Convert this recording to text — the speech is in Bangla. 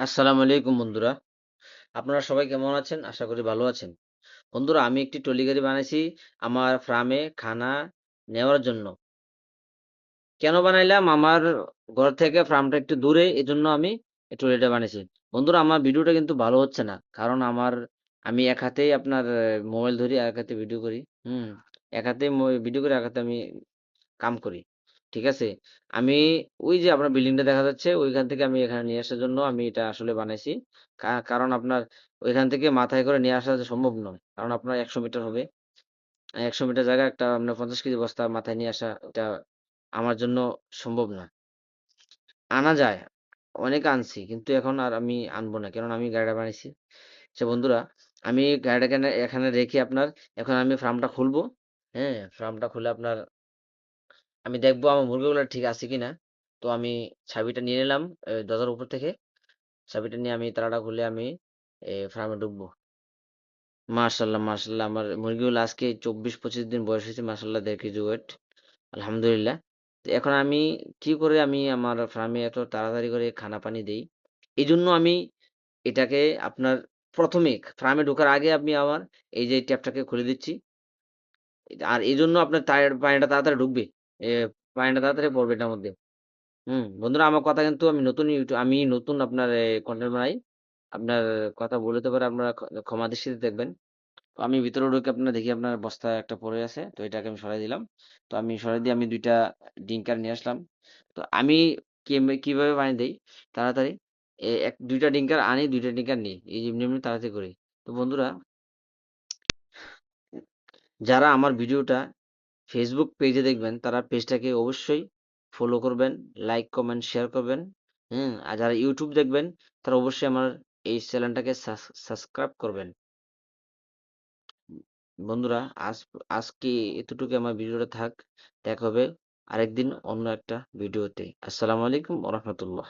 আসসালামু আলাইকুম বন্ধুরা। আপনারা সবাই কেমন আছেন? আশা করি ভালো আছেন। বন্ধুরা, আমি একটি টলি গাড়ি বানাইছি আমার ফার্মে খানা নেওয়ার জন্য। কেন বানাইলাম? আমার ঘর থেকে ফার্মটা একটু দূরে এই জন্য আমি এই বানিয়েছি বন্ধুরা, আমার ভিডিওটা কিন্তু ভালো হচ্ছে না, কারণ আমার, আমি এক হাতেই আপনার মোবাইল ধরি এক হাতে ভিডিও করি। হুম, এক হাতে ভিডিও করি এক হাতে আমি কাম করি। ঠিক আছে? আমি ওই যে আপনার বিল্ডিংটা দেখা যাচ্ছে, ওইখান থেকে আমি এখানে নিয়ে আসার জন্য আমি এটা আসলে বানাইছি। কারণ আপনার ওইখান থেকে মাথায় করে নিয়ে আসা সম্ভব নয়। কারণ আপনার একশো মিটার হবে। একশো মিটার জায়গা একটা আপনার পঞ্চাশ কেজি বস্তা মাথায় নিয়ে আসা এটা আমার জন্য সম্ভব না আনা যায়, অনেক আনছি, কিন্তু এখন আর আমি আনব না। কারণ আমি গাড়িটা বানাইছি। আচ্ছা বন্ধুরা, আমি গাড়িটা এখানে রেখে আপনার এখন আমি ফার্মটা খুলবো। হ্যাঁ ফার্মটা খুলে আপনার আমি দেখব আমার মুরগিগুলো ঠিক আছে কিনা। তো আমি চাবিটা নিয়ে নিলাম দরজার উপর থেকে। চাবিটা নিয়ে আমি তালাটা খুলে আমি ফার্মে ঢুকবো। মার্শাল্লাহ মার্শাল্লাহ আমার মুরগিগুলো আজকে চব্বিশ পঁচিশ দিন বয়স হয়েছে মার্শাল্লাহ দেড় কেজি ওয়েট আলহামদুলিল্লাহ। এখন আমি কি করে আমি আমার ফার্মে এত তাড়াতাড়ি করে খানা পানি দেই? এই জন্য আমি এটাকে আপনার প্রথমে ফার্মে ঢোকার আগে আমি আমার এই যে ট্যাপটাকে খুলে দিচ্ছি। আর এই জন্য আপনার পানিটা তাড়াতাড়ি ঢুকবে। পানিটা তাড়াতাড়ি পড়বে এটার মধ্যে। হুম, বন্ধুরা আমার কথা কিন্তু আমি নতুন ইউটিউব আমি নতুন আপনার কন্টেন্ট বানাই। আপনার কথা বলতে পারে আপনারা ক্ষমা দৃষ্টিতে দেখবেন। তো আমি ভিতরে ঢুকে আপনার দেখি আপনার বস্তা একটা পড়ে আছে, তো এটাকে আমি সরাই দিলাম। তো আমি সরাই দিয়ে আমি দুইটা ডিঙ্কার নিয়ে আসলাম। তো আমি কীভাবে পানি দেই? তাড়াতাড়ি। এক, দুইটা ডিঙ্কার আনি, দুইটা ডিঙ্কার নিই। এই এমনি এমনি তাড়াতাড়ি করি। তো বন্ধুরা, যারা আমার ভিডিওটা ফেসবুক পেজে দেখবেন তারা পেজটাকে অবশ্যই ফলো করবেন লাইক কমেন্ট শেয়ার করবেন, হুম? আর যারা ইউটিউব দেখবেন, তারা অবশ্যই আমার এই চ্যানেলটাকে সাবস্ক্রাইব করবেন। বন্ধুরা, আজ, আজকে এতটুকু আমার ভিডিওটা থাক, দেখা হবে আরেকদিন অন্য একটা ভিডিওতে। আসসালামু আলাইকুম রহমতুল্লাহ।